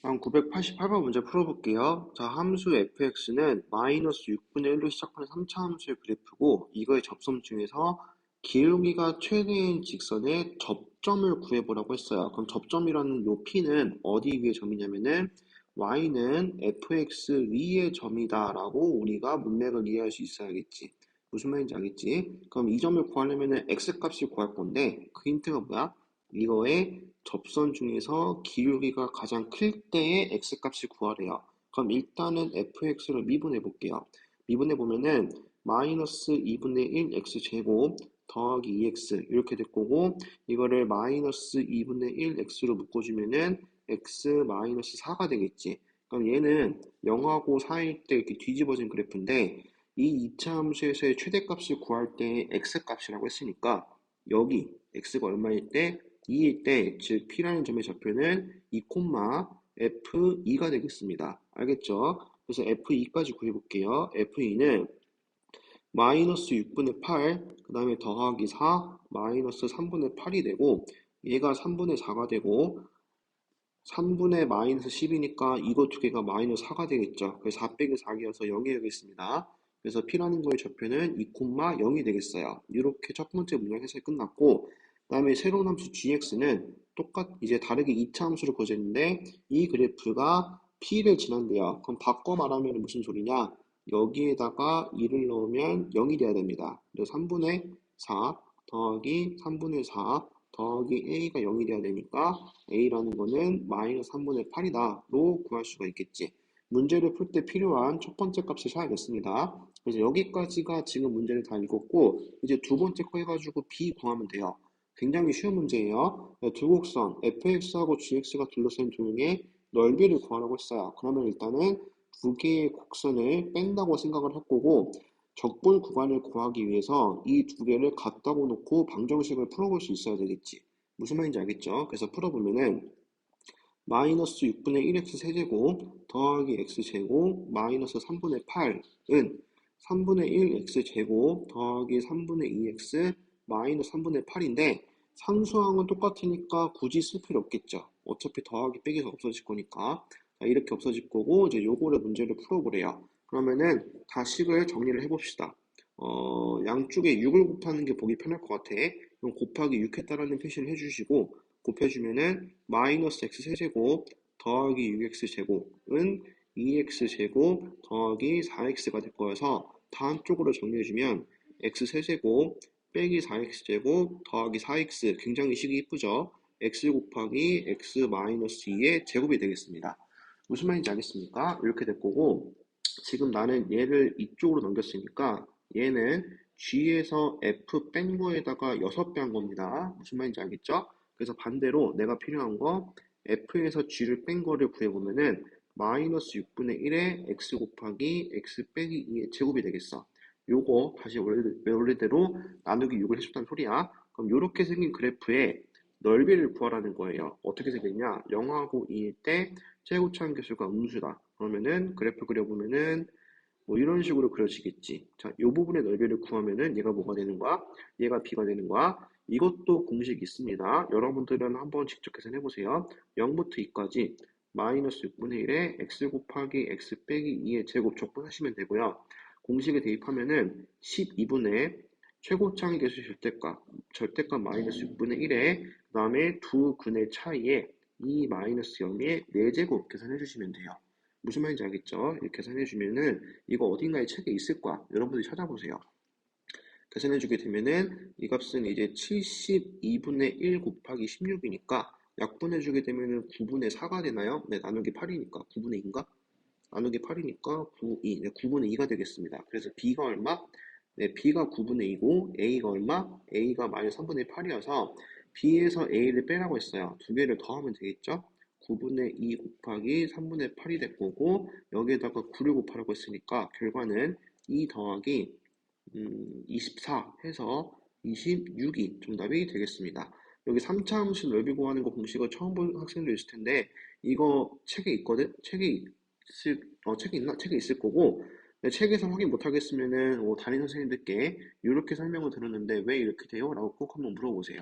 다음 988번 문제 풀어볼게요. 자, 함수 fx는 마이너스 6분의 1로 시작하는 3차 함수의 그래프고 이거의 접점 중에서 기울기가 최대인 직선의 접점을 구해보라고 했어요. 그럼 접점이라는 요 p는 어디 위의 점이냐면은 y는 fx 위의 점이다 라고 우리가 문맥을 이해할 수 있어야겠지. 무슨 말인지 알겠지? 그럼 이 점을 구하려면은 x값을 구할 건데 그 힌트가 뭐야? 이거의 접선 중에서 기울기가 가장 클 때의 x값을 구하래요. 그럼 일단은 fx를 미분해 볼게요. 미분해 보면은 마이너스 2분의 1 x제곱 더하기 2x 이렇게 될 거고 이거를 마이너스 2분의 1 x로 묶어주면은 x 마이너스 4가 되겠지. 그럼 얘는 0하고 4일 때 이렇게 뒤집어진 그래프인데 이 2차 함수에서의 최대값을 구할 때의 x값이라고 했으니까 여기 x가 얼마일 때 2일 때, 즉 P라는 점의 좌표는 2, F2가 되겠습니다. 알겠죠? 그래서 F2까지 구해볼게요. F2는 마이너스 6분의 8, 그 다음에 더하기 4, 마이너스 3분의 8이 되고 얘가 3분의 4가 되고 3분의 마이너스 10이니까 이거 두 개가 마이너스 4가 되겠죠. 그래서 4 빼기 4기여서 0이 되겠습니다. 그래서 P라는 거의 좌표는 2, 0이 되겠어요. 이렇게 첫 번째 문장 해석이 끝났고 그 다음에 새로운 함수 gx는 똑같 이제 다르게 2차 함수를 구해줬는데 이 그래프가 p를 지난대요. 그럼 바꿔 말하면 무슨 소리냐? 여기에다가 2를 넣으면 0이 돼야 됩니다. 그래서 3분의 4 더하기 3분의 4 더하기 a가 0이 돼야 되니까 a라는 거는 마이너스 3분의 8이다로 구할 수가 있겠지. 문제를 풀 때 필요한 첫 번째 값을 찾아야겠습니다. 그래서 여기까지가 지금 문제를 다 읽었고 이제 두 번째 거 해가지고 b 구하면 돼요. 굉장히 쉬운 문제예요. 네, 두 곡선 fx하고 gx가 둘러싼 도형의 넓이를 구하라고 했어요. 그러면 일단은 두 개의 곡선을 뺀다고 생각을 할 거고 적분 구간을 구하기 위해서 이 두 개를 갖다고 놓고 방정식을 풀어볼 수 있어야 되겠지. 무슨 말인지 알겠죠? 그래서 풀어보면은 마이너스 6분의 1x 세제곱 더하기 x제곱 마이너스 3분의 8은 3분의 1x제곱 더하기 3분의 2x 마이너스 3분의 8인데 상수항은 똑같으니까 굳이 쓸 필요 없겠죠. 어차피 더하기 빼기가 없어질 거니까 자, 이렇게 없어질 거고 이제 요거를 문제를 풀어보래요. 그러면은 다식을 정리를 해봅시다. 어, 양쪽에 6을 곱하는 게 보기 편할 것 같아. 그럼 곱하기 6 했다라는 표시를 해주시고 곱해주면은 마이너스 x 세제곱 더하기 6x 제곱은 2x 제곱 더하기 4x가 될 거여서 다음 쪽으로 정리해주면 x 세제곱 빼기 4x제곱 더하기 4x 굉장히 식이 이쁘죠? x 곱하기 x 마이너스 2의 제곱이 되겠습니다. 무슨 말인지 알겠습니까? 이렇게 될 거고 지금 나는 얘를 이쪽으로 넘겼으니까 얘는 g에서 f 뺀 거에다가 6배 한 겁니다. 무슨 말인지 알겠죠? 그래서 반대로 내가 필요한 거 f에서 g를 뺀 거를 구해보면은 마이너스 6분의 1의 x 곱하기 x 빼기 2의 제곱이 되겠어. 요거 다시 원래대로 나누기 6을 해줬다는 소리야. 그럼 이렇게 생긴 그래프의 넓이를 구하라는 거예요. 어떻게 생겼냐? 0하고 2일 때 최고차항 개수가 음수다. 그러면은 그래프 그려보면은 뭐 이런 식으로 그려지겠지. 자, 이 부분의 넓이를 구하면은 얘가 뭐가 되는 거야? 얘가 b가 되는 거야. 이것도 공식이 있습니다. 여러분들은 한번 직접 계산해보세요. 0부터 2까지 마이너스 6분의 1에 x 곱하기 x 빼기 2의 제곱 적분하시면 되고요. 공식에 대입하면은 12분의 최고차항 개수 절대값, 절대값 마이너스 6분의 1에 그 다음에 두 근의 차이에 2 마이너스 0의 4제곱 계산해 주시면 돼요. 무슨 말인지 알겠죠? 이렇게 계산해 주면은 이거 어딘가에 책에 있을 거야. 여러분들이 찾아보세요. 계산해 주게 되면은 이 값은 이제 72분의 1 곱하기 16이니까 약분해 주게 되면은 9분의 4가 되나요? 네, 나누기 8이니까 9분의 2인가? 나누기 8이니까 9, 2, 네, 9분의 2가 되겠습니다. 그래서 B가 얼마? 네, B가 9분의 2고 A가 얼마? A가 마이너스 3분의 8이어서 B에서 A를 빼라고 했어요. 두 개를 더하면 되겠죠? 9분의 2 곱하기 3분의 8이 될 거고 여기에다가 9를 곱하라고 했으니까 결과는 2 더하기 음, 24 해서 26이 정답이 되겠습니다. 여기 3차 함수 넓이 구하는 거 공식을 처음 본 학생도 있을 텐데 이거 책에 있거든? 책에 어, 책에 있나? 책에 있을 거고, 책에서 확인 못 하겠으면은, 뭐, 담임 선생님들께 이렇게 설명을 들었는데 왜 이렇게 돼요? 라고 꼭 한번 물어보세요.